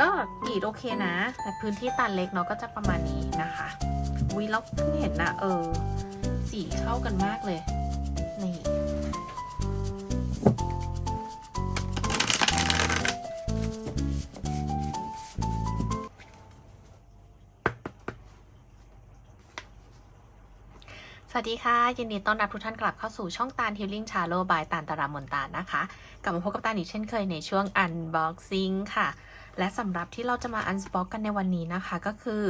ก็กรีดโอเคนะ แต่พื้นที่ตันเล็กเนาะก็จะประมาณนี้นะคะวิแล้วเพิ่งเห็นนะเออ สีเข้ากันมากเลย นี่สวัสดีค่ะ ยินดีต้อนรับทุกท่านกลับเข้าสู่ช่องตาลฮิลลิ่งชาโลบายตาลตารามนตาลนะคะ กลับมาพบกับตาลอีกเช่นเคยในช่วง Unboxing ค่ะ และสำหรับที่เราจะมา Unbox กันในวันนี้นะคะก็คือ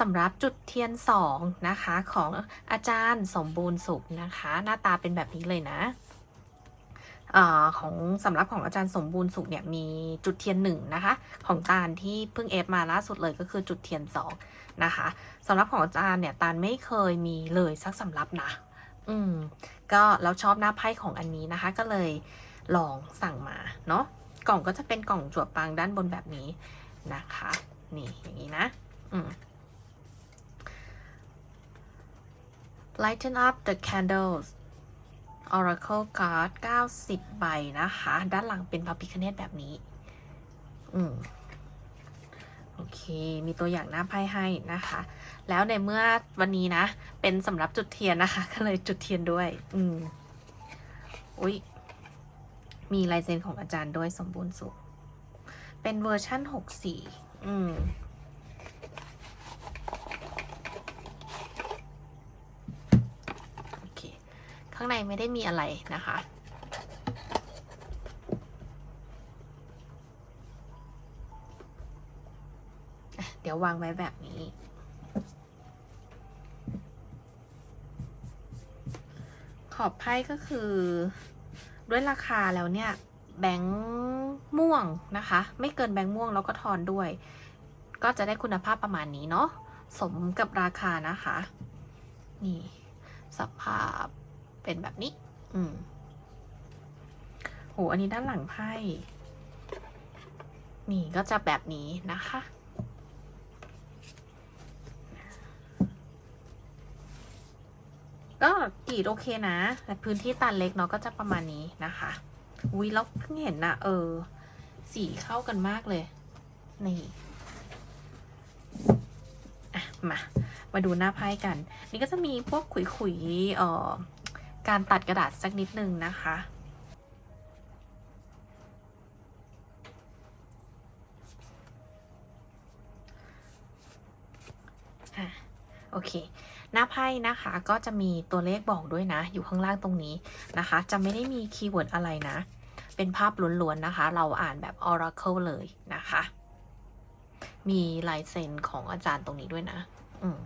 สำหรับจุดเทียน2นะคะของอาจารย์สมบูรณ์สุขนะคะ หน้าตาเป็นแบบนี้เลยนะอของสำหรับของอาจารย์สมบูรณ์สุขเนี่ยมีจุดเทียนหนึ่งนะคะ ของตาลที่เพิ่งเอฟมาล่าสุดเลยก็คือจุดเทียนสองนะคะสำหรับของอาจารย์เนี่ยตาลไม่เคยมีเลยสักสำรับนะ อืม ก็แล้วชอบหน้าไพ่ของอันนี้นะคะ ก็เลยลองสั่งมาเนาะ กล่องก็จะเป็นกล่องจั่วปังด้านบนแบบนี้นะคะ นี่อย่างนี้นะอืม lighten up the candles Oracle card 90 ใบนะคะ ด้านหลังเป็นพระพิคเนตแบบนี้ อืม โอเค มีตัวอย่างหน้าไพ่ให้นะคะ แล้วในเมื่อวันนี้นะ เป็นสำหรับจุดเทียนนะคะ ก็เลยจุดเทียนด้วย อืม อุ๊ย มีลายเซ็นของอาจารย์ด้วยสมบูรณ์สุข เป็นเวอร์ชั่น64อืมโอเค ข้างในไม่ได้มีอะไรนะคะอะเดี๋ยววางไว้แบบนี้ ขอบไพ่ก็คือ ด้วยราคาแล้วเนี่ยแบงค์ม่วงนะคะ ไม่เกินแบงค์ม่วงแล้วก็ทอนด้วย ก็จะได้คุณภาพประมาณนี้เนาะสมกับราคานะคะ นี่สภาพเป็นแบบนี้ อืมโหอันนี้ด้านหลังไพ่นี่ก็จะแบบนี้นะคะ กรีดโอเคนะ แต่พื้นที่ตันเล็กเนาะก็จะประมาณนี้นะคะวิแล้วเพิ่งเห็นนะเออ สีเข้ากันมากเลย นี่อะมา มาดูหน้าไพ่กัน นี่ก็จะมีพวกขุยๆเอ่อการตัดกระดาษสักนิดนึงนะคะโอเค หน้าไพ่นะคะก็จะมีตัวเลขบอกด้วยนะ อยู่ข้างล่างตรงนี้นะคะ จะไม่ได้มีคีย์เวิร์ดอะไรนะ เป็นภาพล้วนๆนะคะ เราอ่านแบบ Oracle เลยนะคะ มีลายเซ็นของอาจารย์ตรงนี้ด้วยนะ อืม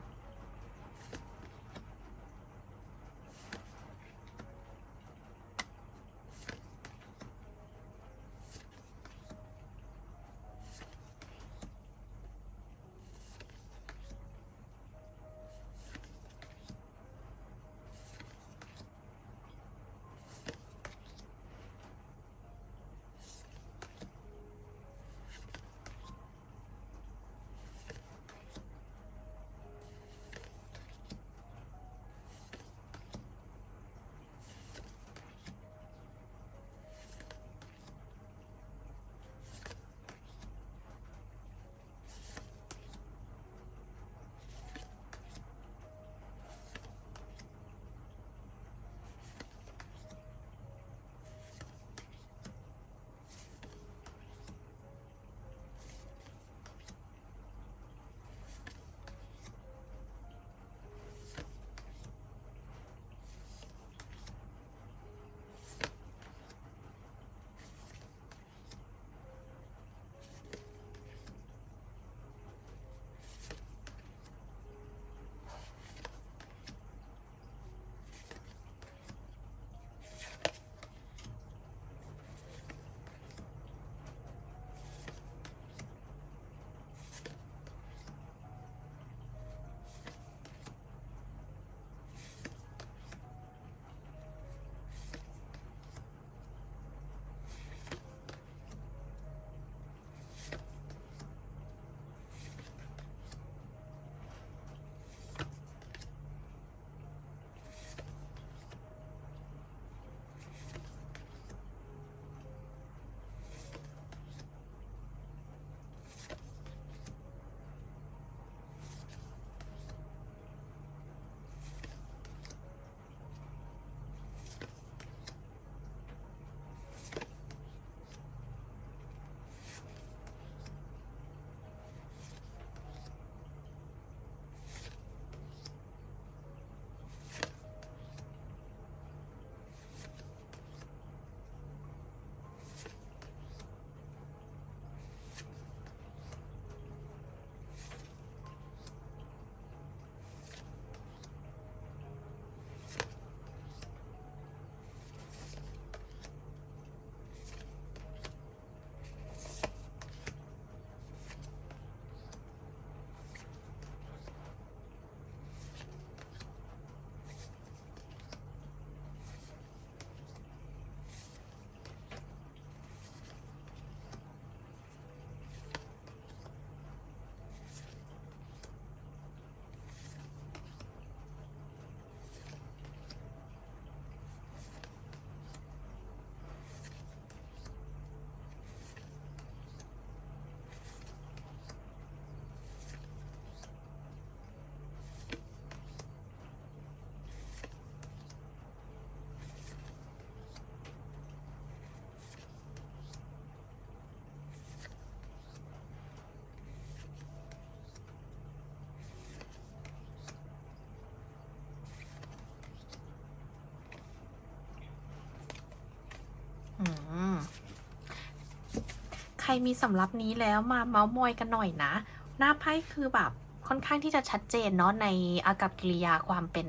ครมีสำรับนี้แล้วมาเมาส์มอยกันหน่อยนะ หน้าไพ่คือแบบค่อนข้างที่จะชัดเจนเนาะในอากับกิริยาความเป็น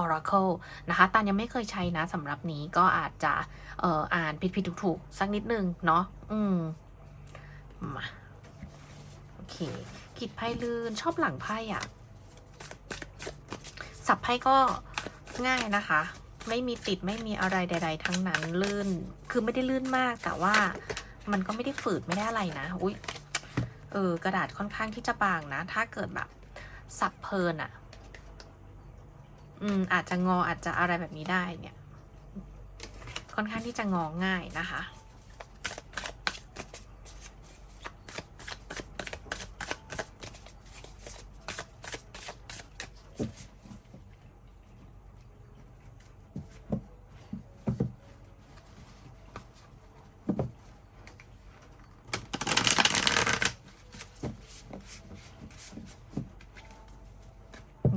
Oracle นะคะตานยังไม่เคยใช้นะสำหรับนี้ก็อาจจะเอ่ออ่านผิดๆถูกๆสักนิดนึงเนาะอืมมาโอเคกิดไพ่ลื่นชอบหลังไพ่อะสับไพ่ก็ง่ายนะคะ ไม่มีติดไม่มีอะไรใด ๆ ทั้งนั้นลื่น คือไม่ได้ลื่นมากแต่ว่า มันก็ไม่ได้ฝืดไม่ได้อะไรนะอุ้ยเออกระดาษค่อนข้างที่จะบางนะ ถ้าเกิดแบบสับเพลินอะ่ะ อืมอาจจะงออาจจะอะไรแบบนี้ได้เนี่ย ค่อนข้างที่จะงอง่ายนะคะ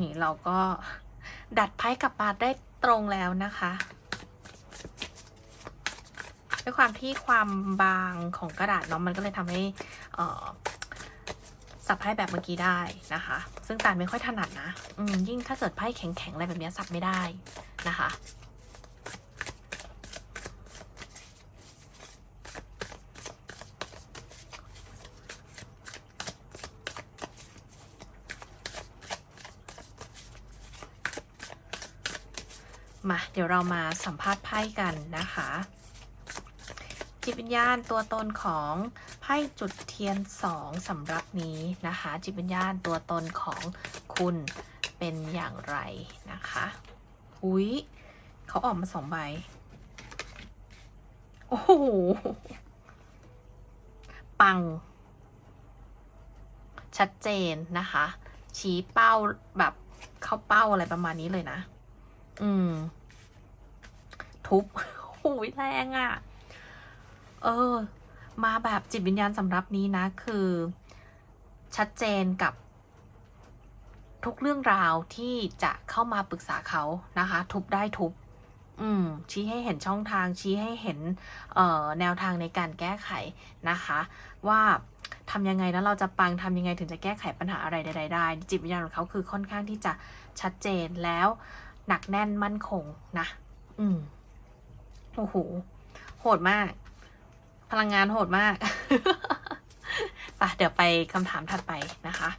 นี่ เราก็ดัดไพ่กลับมาได้ตรงแล้วนะคะด้วยความที่ความบางของกระดาษเนาะมันก็เลยทำให้สับไพ่แบบเมื่อกี้ได้นะคะ ซึ่งตานไม่ค่อยถนัดนะยิ่งถ้าเกิดไพ่แข็งๆอะไรแบบนี้สับไม่ได้นะคะ มาเดี๋ยวเรามาสัมภาษณ์ไพ่กันนะคะ จิตวิญญาณตัวตนของไพ่จุดเทียนสองสำหรับนี้นะคะ จิตวิญญาณตัวตนของคุณเป็นอย่างไรนะคะอุ๊ยเขาออกมาสองใบ โอ้โห ปัง ชัดเจนนะคะ ชี้เป้าแบบเข้าเป้าอะไรประมาณนี้เลยนะ อืม ทุบหูยแรงอะ่ะ เออ มาแบบจิตวิญญาณสำหรับนี้นะ คือชัดเจนกับทุกเรื่องราวที่จะเข้ามาปรึกษาเขานะคะ ทุบได้ทุบ อืม ชี้ให้เห็นช่องทาง ชี้ให้เห็น เอ่อ แนวทางในการแก้ไขนะคะ ว่าทำยังไงแล้วเราจะปังทำยังไงถึงจะแก้ไขปัญหาอะไรใดๆได้จิตวิญญาณของเขาคือค่อนข้างที่จะชัดเจนแล้วหนักแน่นมั่นคงนะ อืม โอ้โห โหดมาก พลังงานโหดมากป่ะเดี๋ยวไปคำถามถัดไปนะคะ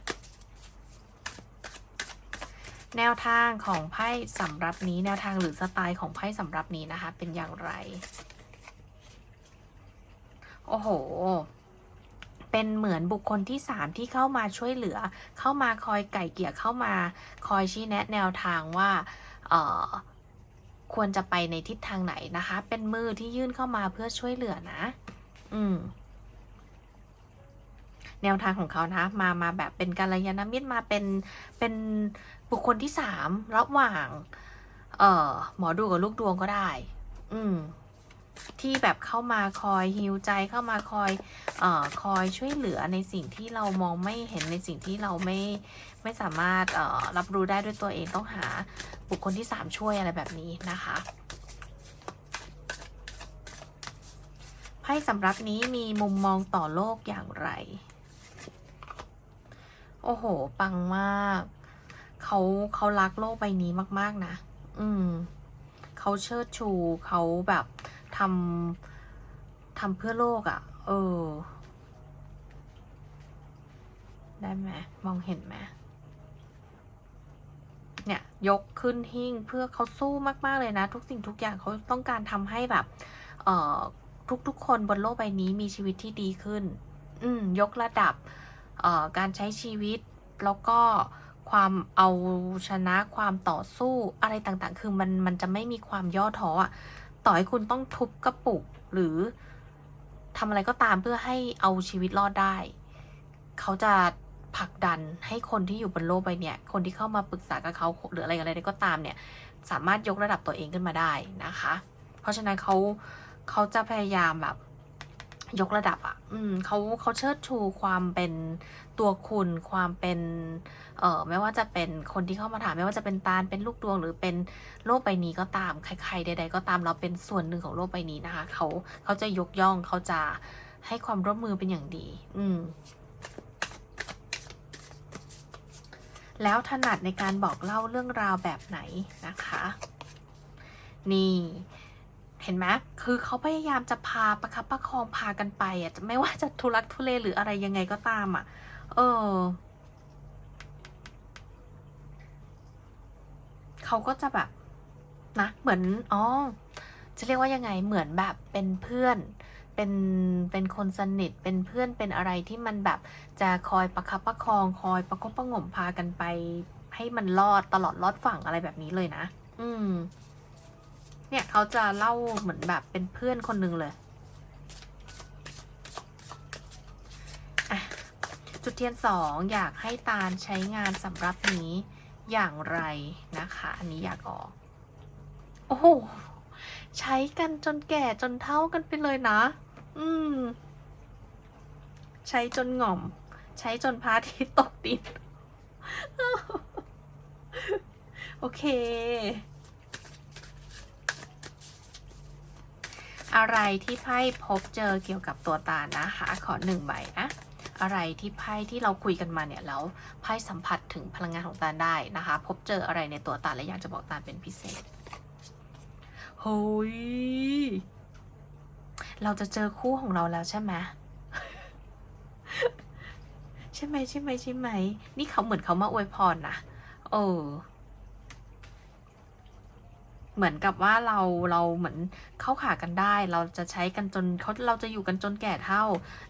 แนวทางของไพ่สำหรับนี้ แนวทางหรือสไตล์ของไพ่สำหรับนี้นะคะ เป็นอย่างไร โอ้โห เป็นเหมือนบุคคลที่สามที่เข้ามาช่วยเหลือ เข้ามาคอยไก่เกี่ยเข้ามา คอยชี้แนะแนวทางว่า เอ่อ ควรจะไปในทิศทางไหนนะคะ เป็นมือที่ยื่นเข้ามาเพื่อช่วยเหลือนะ อืม แนวทางของเขานะ มามาแบบเป็นกัลยาณมิตรมาเป็นเป็นบุคคลที่สามระหว่าง เอ่อ หมอดูกับลูกดวงก็ได้ อืมที่แบบเข้ามาคอยฮิวใจเข้ามาคอยเอ่อคอยช่วยเหลือในสิ่งที่เรามองไม่เห็นในสิ่งที่เราไม่ ไม่สามารถเอ่อรับรู้ได้ด้วยตัวเองต้องหาบุคคลที่สามช่วยอะไรแบบนี้นะคะไพ่สำรับนี้มีมุมมองต่อโลกอย่างไร โอ้โห ปังมาก เขาเขารักโลกใบนี้มาก ๆ นะ อืม เขาเชิดชู เขาแบบทำทำเพื่อโลกอะ่ะ เออ ได้ไหม มองเห็นไหม เนี่ยยกขึ้นหิ้งเพื่อเขาสู้มาก ๆ เลยนะ ทุกสิ่งทุกอย่างเขาต้องการทำให้แบบเอ่อทุกๆ คนบนโลกใบนี้มีชีวิตที่ดีขึ้น อืมยกระดับเอ่อการใช้ชีวิต แล้วก็ความเอาชนะความต่อสู้อะไรต่างๆ คือมันมันจะไม่มีความย่อท้ออะต่อให้คุณต้องทุบกระปุกหรือทำอะไรก็ตามเพื่อให้เอาชีวิตรอดได้ เขาจะ ผลักดันให้คนที่อยู่บนโลกใบเนี้ยคนที่เข้ามาปรึกษากับเขาหรืออะไรอะไรก็ตามเนี่ย สามารถยกระดับตัวเองขึ้นมาได้นะคะ เพราะฉะนั้นเขาเขาจะพยายามแบบยกระดับอะ่ะ อืมเขาเขาเชิดชูความเป็นตัวคุณ ความเป็น เอ่อ ไม่ว่าจะเป็นคนที่เข้ามาถาม ไม่ว่าจะเป็นตาล เป็นลูกดวง หรือเป็นโลกใบนี้ก็ตาม ใครๆ ใด ๆ ก็ตาม เราเป็นส่วนหนึ่งของโลกใบนี้นะคะ เขาเขาจะยกย่อง เขาจะให้ความร่วมมือเป็นอย่างดี อืม แล้วถนัดในการบอกเล่าเรื่องราวแบบไหนนะคะ นี่เห็นไหมคือเขาพยายามจะพาประคับประคองพากันไปอะจะไม่ว่าจะทุลักทุเลหรืออะไรยังไงก็ตามอะ เออ เขาก็จะแบบนะเหมือนอ๋อจะเรียกว่ายังไงเหมือนแบบเป็นเพื่อน เป็นเป็นคนสนิทเป็นเพื่อนเป็นอะไรที่มันแบบจะคอยประคับประคองคอยประคบประงมพากันไป ให้มันรอดตลอดรอดฝั่งอะไรแบบนี้เลยนะ อืม เนี่ยเขาจะเล่าเหมือนแบบเป็นเพื่อนคนหนึ่งเลยจุดเทียนสองอยากให้ตาลใช้งานสำหรับนี้อย่างไรนะคะ อันนี้อยากออก โอ้โห ใช้กันจนแก่จนเท่ากันไปเลยนะ อืม ใช้จนหง่อม ใช้จนพระอาทิตย์ตกดิน โอเค อะไรที่ไพ่พบเจอเกี่ยวกับตัวตานะคะ ขอหนึ่งใบนะอะไรที่ไพ่ที่เราคุยกันมาเนี่ยแล้วไพ่สัมผัสถึงพลังงานของตาได้นะคะ พบเจออะไรในตัวตาและอยากจะบอกตาเป็นพิเศษ เฮ้ย เราจะเจอคู่ของเราแล้วใช่ไหมใช่ไหมใช่ไหมใช่ไหม นี่เขาเหมือนเขามาอวยพรนะเออ เหมือนกับว่าเราเราเหมือนเข้าขากันได้ เราจะใช้กันจนเขาเราจะอยู่กันจนแก่เท่า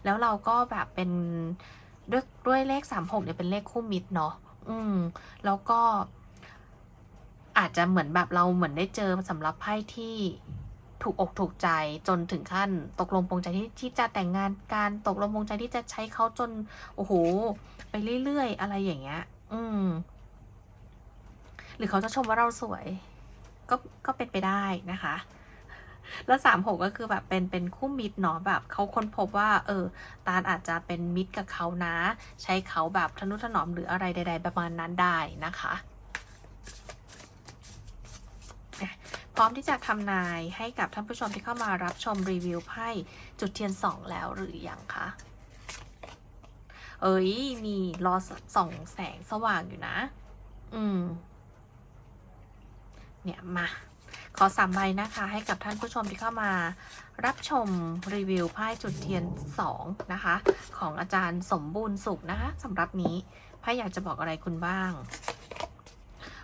แล้วเราก็แบบเป็นด้วยด้วยเลขสามหกเนี่ยเป็นเลขคู่มิตรเนาะอืม แล้วก็ อาจจะเหมือนแบบเราเหมือนได้เจอสำหรับไพ่ที่ถูกอกถูกใจจนถึงขั้น ตกลงปรงใจที่ที่จะแต่งงานการตกลงปรงใจที่จะใช้เขาจนโอ้โหไปเรื่อยๆ อะไรอย่างเงี้ย อืม หรือเขาจะชมว่าเราสวย ก็ก็เป็นไปได้นะคะ แล้วสามหกก็คือแบบเป็นเป็นคู่มิตรเนาะแบบเขาค้นพบว่า เออ ตาลอาจจะเป็นมิตรกับเขานะ ใช้เขาแบบทนุถนอมหรืออะไรใด ๆ ประมาณนั้นได้นะคะอะ พร้อมที่จะทำนายให้กับท่านผู้ชมที่เข้ามารับชมรีวิวไพ่จุดเทียนสองแล้วหรือยังคะ เอ้ย มีรอส่องแสงสว่างอยู่นะ อืม เนี่ยมา ขอสามใบนะคะ ให้กับท่านผู้ชมที่เข้ามา รับชมรีวิวไพ่จุดเทียน2นะคะ ของอาจารย์สมบูรณ์สุขนะคะสำหรับนี้ไพ่อยากจะบอกอะไรคุณบ้าง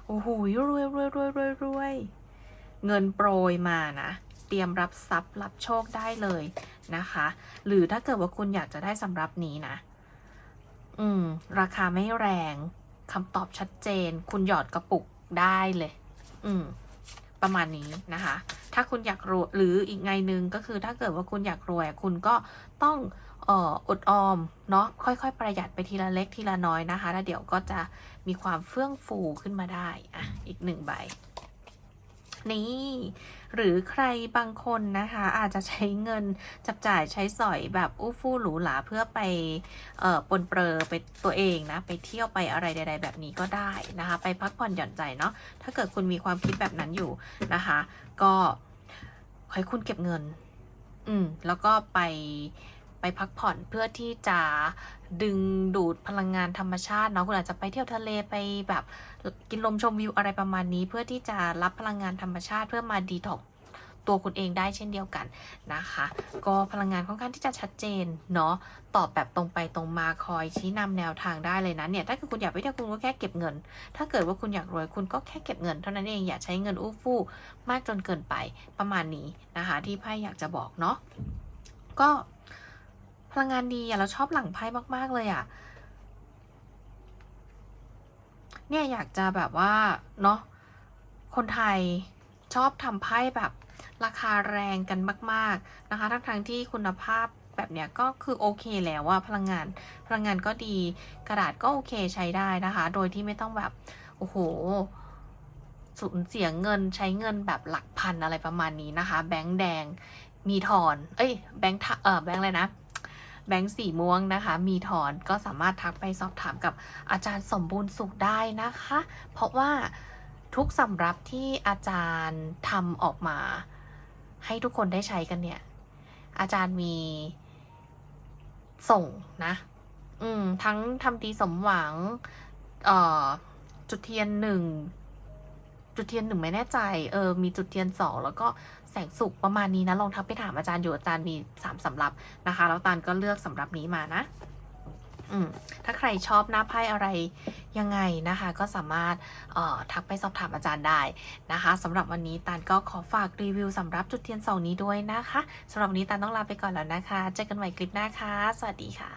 โอ้โหรวยรวยรวยรวยรวย เงินโปรยมานะ เตรียมรับทรัพย์รับโชคได้เลยนะคะ หรือถ้าเกิดว่าคุณอยากจะได้สำรับนี้นะ อืม ราคาไม่แรงคำตอบชัดเจน คุณหยอดกระปุกได้เลย อืม ประมาณนี้นะคะ ถ้าคุณอยากรวยหรืออีกไงนึงก็คือถ้าเกิดว่าคุณอยากรวย คุณก็ต้องเอ่ออดออมเนาะค่อยๆ ประหยัดไปทีละเล็กทีละน้อยนะคะ แล้วเดี๋ยวก็จะมีความเฟื่องฟูขึ้นมาได้อะอีกหนึ่งใบ นี่ หรือใครบางคนนะคะ อาจจะใช้เงินจับจ่ายใช้สอยแบบอู้ฟู่หรูหราเพื่อไปเอ่อปนเปรอไปตัวเองนะ ไปเที่ยวไปอะไรใด ๆ แบบนี้ก็ได้นะคะ ไปพักผ่อนหย่อนใจเนาะถ้าเกิดคุณมีความคิดแบบนั้นอยู่นะคะ ก็ขอให้คุณเก็บเงิน อืมแล้วก็ไป ไปพักผ่อนเพื่อที่จะดึงดูดพลังงานธรรมชาติเนาะคุณอาจจะไปเที่ยวทะเลไปแบบกินลมชมวิวอะไรประมาณนี้ เพื่อที่จะรับพลังงานธรรมชาติเพื่อมาดีท็อกตัวคุณเองได้เช่นเดียวกันนะคะ ก็พลังงานค่อนข้างที่จะชัดเจนเนาะตอบแบบตรงไปตรงมาคอยชี้นำแนวทางได้เลยนะเนี่ยถ้าเกิดคุณอยากไปเที่ยวคุณก็แค่เก็บเงิน ถ้าเกิดว่าคุณอยากรวยคุณก็แค่เก็บเงิน เท่านั้นเองอย่าใช้เงินอู้ฟู่มากจนเกินไปประมาณนี้นะคะ ที่ไพ่อยากจะบอกเนาะก็ พลังงานดีอะเราชอบหลังไพ่มาก ๆ เลยอะเนี่ยอยากจะแบบว่าเนาะคนไทยชอบทำไพ่แบบราคาแรงกันมาก ๆ นะคะ ทั้งทงที่คุณภาพแบบเนี้ยก็คือโอเคแล้วว่าพลังงานพลังงานก็ดีกระดาษก็โอเคใช้ได้นะคะ โดยที่ไม่ต้องแบบ โอ้โหสูญเสียเงินใช้เงินแบบหลักพันอะไรประมาณนี้นะคะ แบงค์แดงมีถอน เอ้ยแบงค์ทะเออแบงค์อะไรนะ แบงค์สีม่วงนะคะ มีถอนก็สามารถทักไปสอบถามกับอาจารย์สมบูรณ์สุขได้นะคะ เพราะว่าทุกสำรับที่อาจารย์ทำออกมา ให้ทุกคนได้ใช้กันเนี่ย อาจารย์มีส่งนะ อืม ทั้งทำดีสมหวัง เอ่อ จุดเทียนหนึ่งจุดเทียนหนึ่งไม่แน่ใจ เออ มีจุดเทียนสองแล้วก็ แสงสุกประมาณนี้นะ ลองทักไปถามอาจารย์อยู่อาจารย์มีสามสำรับนะคะ แล้วตาลก็เลือกสำรับนี้มานะอืมถ้าใครชอบหน้าไพ่อะไรยังไงนะคะ ก็สามารถออทักไปสอบถามอาจารย์ได้นะคะสำหรับวันนี้ตาลก็ขอฝากรีวิวสำหรับจุดเทียนสองนี้ด้วยนะคะสำหรับวันนี้ตาลต้องลาไปก่อนแล้วนะคะ เจอกันใหม่คลิปหน้าค่ะ สวัสดีค่ะ